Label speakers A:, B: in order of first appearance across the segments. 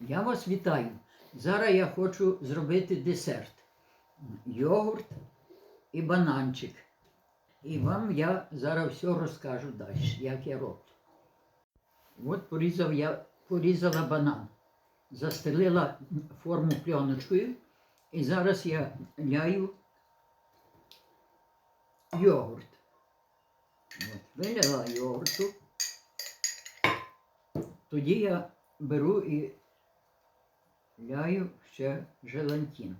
A: Я вас вітаю. Зараз я хочу зробити десерт. Йогурт і бананчик. І вам я зараз все розкажу далі, як я роблю. От порізав я, порізала банан, застелила форму пленочкою, і зараз я ляю йогурт. От, виляла йогурту. Тоді я беру і ляю ще желантин.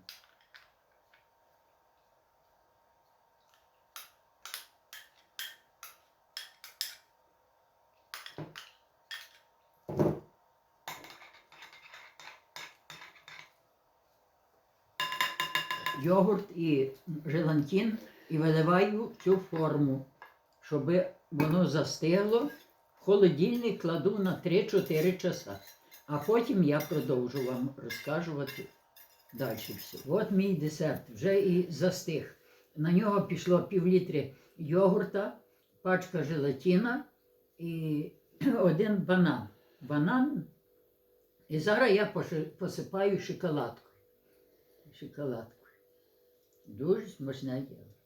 A: Йогурт і желантин і виливаю цю форму, щоб воно застигло. В холодильник кладу на 3-4 часа. А потім я продовжу вам розказувати далі все. От мій десерт вже і застиг. На нього пішло пів літри йогурта, пачка желатина і один банан. Банан. І зараз я посипаю шоколадкою. Шоколадкою. Дуже смачне діло.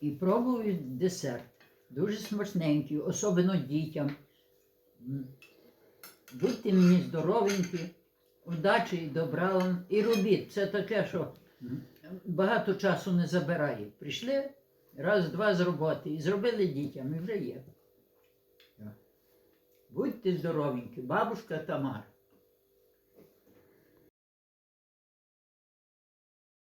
A: І пробую десерт. Дуже смачненький, особливо дітям. Будьте мені здоровенькі, удачі і добра вам. І робіть. Це таке, що багато часу не забирає. Прийшли раз-два з роботи і зробили дітям, і вже є. Будьте здоровенькі, бабушка Тамара.